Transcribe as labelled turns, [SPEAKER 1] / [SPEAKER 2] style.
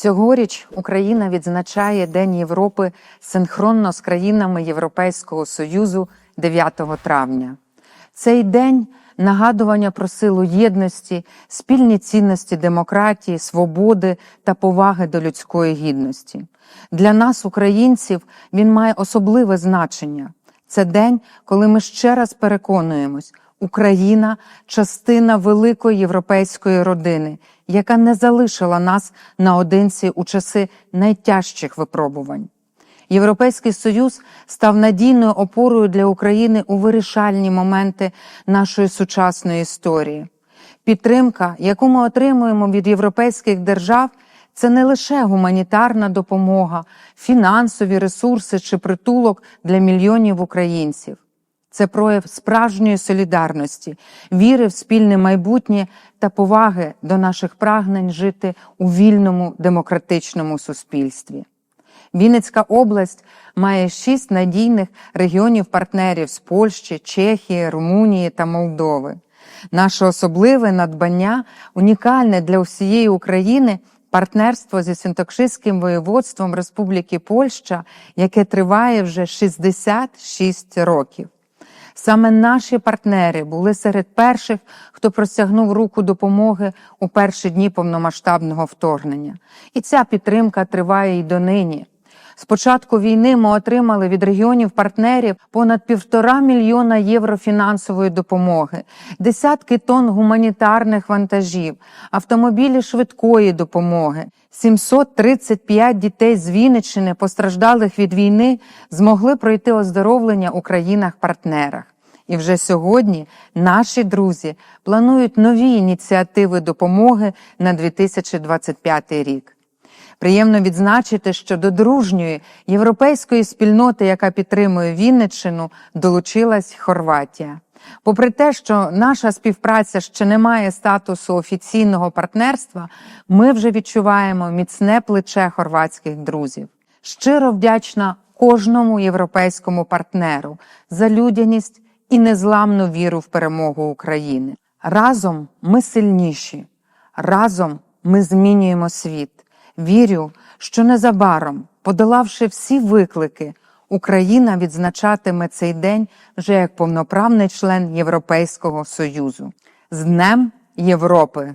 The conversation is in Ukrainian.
[SPEAKER 1] Цьогоріч Україна відзначає День Європи синхронно з країнами Європейського Союзу 9 травня. Цей день нагадування про силу єдності, спільні цінності демократії, свободи та поваги до людської гідності. Для нас, українців, він має особливе значення. Це день, коли ми ще раз переконуємось, Україна частина великої європейської родини, яка не залишила нас наодинці у часи найтяжчих випробувань. Європейський союз став надійною опорою для України у вирішальні моменти нашої сучасної історії. Підтримка, яку ми отримуємо від європейських держав, це не лише гуманітарна допомога, фінансові ресурси чи притулок для мільйонів українців. Це прояв справжньої солідарності, віри в спільне майбутнє та поваги до наших прагнень жити у вільному демократичному суспільстві. Вінницька область має шість надійних регіонів-партнерів з Польщі, Чехії, Румунії та Молдови. Наше особливе надбання, унікальне для всієї України партнерство зі Святокшиським воєводством Республіки Польща, яке триває вже 66 років. Саме наші партнери були серед перших, хто простягнув руку допомоги у перші дні повномасштабного вторгнення. І ця підтримка триває й донині. З початку війни ми отримали від регіонів партнерів понад півтора мільйона євро фінансової допомоги, десятки тонн гуманітарних вантажів, автомобілі швидкої допомоги. 735 дітей з Вінниччини, постраждалих від війни, змогли пройти оздоровлення у країнах-партнерах. І вже сьогодні наші друзі планують нові ініціативи допомоги на 2025 рік. Приємно відзначити, що до дружньої європейської спільноти, яка підтримує Вінниччину, долучилась Хорватія. Попри те, що наша співпраця ще не має статусу офіційного партнерства, ми вже відчуваємо міцне плече хорватських друзів. Щиро вдячна кожному європейському партнеру за людяність і незламну віру в перемогу України. Разом ми сильніші, разом ми змінюємо світ. Вірю, що незабаром, подолавши всі виклики, Україна відзначатиме цей день вже як повноправний член Європейського Союзу. З Днем Європи!